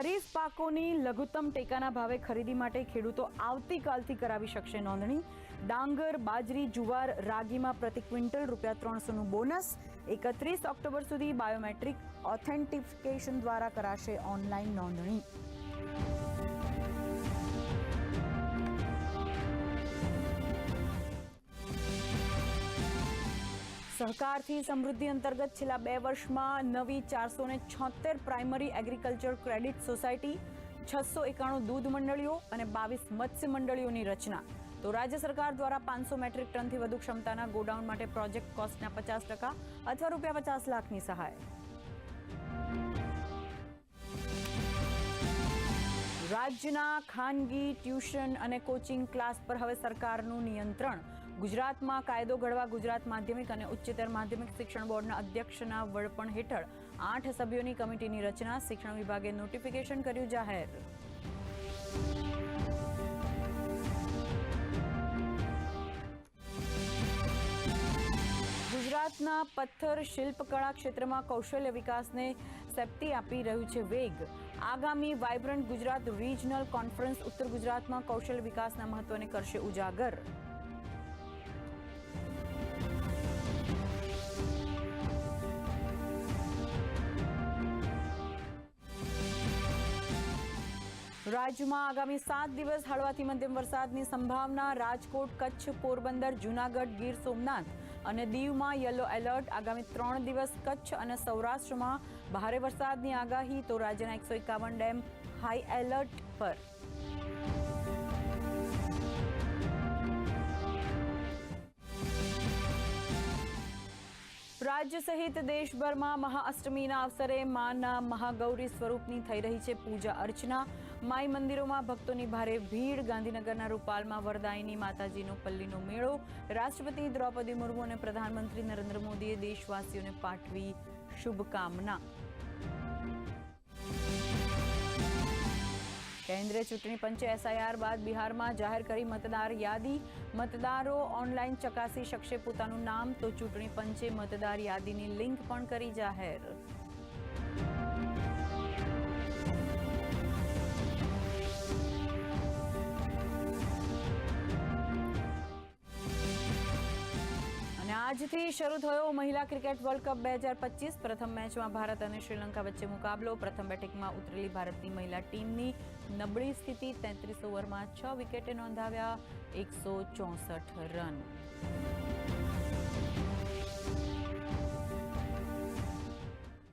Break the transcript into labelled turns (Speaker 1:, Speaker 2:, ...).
Speaker 1: ખરીફ પાકોની લઘુત્તમ ટેકાના ભાવે ખરીદી માટે ખેડૂતો આવતીકાલથી કરાવી શકશે નોંધણી ડાંગર બાજરી જુવાર રાગીમાં પ્રતિ ક્વિન્ટલ રૂપિયા ત્રણસોનું બોનસ એકત્રીસ ઓક્ટોબર સુધી બાયોમેટ્રિક ઓથેન્ટિફિકેશન દ્વારા કરાશે ઓનલાઈન નોંધણી સહકારથી સમૃદ્ધિ અંતર્ગત છેલ્લા બે વર્ષમાં નવી ચારસો ને છોતેર પ્રાઇમરી એગ્રીકલ્ચર ક્રેડિટ સોસાયટી છસો એકાણું દૂધ મંડળીઓ અને બાવીસ મત્સ્ય મંડળીઓની રચના તો રાજ્ય સરકાર દ્વારા પાંચસો મેટ્રિક ટનથી વધુ ક્ષમતાના ગોડાઉન માટે પ્રોજેક્ટ કોસ્ટના પચાસ ટકા અથવા રૂપિયા પચાસ લાખની સહાય રાજ્યના ખાનગી ટ્યુશન અને કોચિંગ ક્લાસ પર હવે સરકારનું નિયંત્રણ ગુજરાતમાં કાયદો ઘડવા ગુજરાત માધ્યમિક અને ઉચ્ચતર માધ્યમિક શિક્ષણ બોર્ડના અધ્યક્ષના વડપણ હેઠળ આઠ સભ્યોની કમિટીની રચના શિક્ષણ વિભાગે નોટિફિકેશન કર્યું જાહેર ગુજરાતના પથ્થર શિલ્પકળા ક્ષેત્રમાં કૌશલ્ય વિકાસને સેફટી આપી રહ્યું છે વેગ આગામી વાઇબ્રન્ટ ગુજરાત રિજનલ કોન્ફરન્સ ઉત્તર ગુજરાતમાં કૌશલ્ય વિકાસના મહત્વને કરશે ઉજાગર રાજ્યમાં આગામી સાત દિવસ હળવાથી મધ્યમ વરસાદની સંભાવના રાજકોટ કચ્છ પોરબંદર જૂનાગઢ ગીર સોમનાથ અને દીવમાં યલો એલર્ટ આગામી ત્રણ દિવસ કચ્છ અને સૌરાષ્ટ્રમાં ભારે વરસાદની આગાહી તો રાજ્યના એકસો એકાવન ડેમ હાઈ એલર્ટ પર રાજ્ય સહિત દેશભરમાં મહાઅષ્ટમીના અવસરે માના મહાગૌરી સ્વરૂપની થઈ રહી છે પૂજા અર્ચના માઈ મંદિરોમાં ભક્તોની ભારે ભીડ ગાંધીનગરના રૂપાલમાં વરદાયની માતાજીનો પલ્લીનો મેળો રાષ્ટ્રપતિ દ્રૌપદી મુર્મુ અને પ્રધાનમંત્રી નરેન્દ્ર મોદીએ દેશવાસીઓને પાઠવી શુભકામના કેન્દ્રીય ચૂંટણી પંચે એસઆઈઆર બાદ બિહારમાં જાહેર કરી મતદાર યાદી મતદારો ઓનલાઈન ચકાસી શકશે પોતાનું નામ તો ચૂંટણી પંચે મતદાર યાદીની લિંક પણ કરી જાહેર આજથી શરૂ થયો મહિલા ક્રિકેટ વર્લ્ડ કપ બે હજાર પચીસ પ્રથમ મેચમાં ભારત અને શ્રીલંકા વચ્ચે મુકાબલો પ્રથમ બેટિંગમાં ઉતરેલી ભારતની મહિલા ટીમની નબળી સ્થિતિ તેત્રીસ ઓવરમાં છ વિકેટે નોંધાવ્યા એકસો રન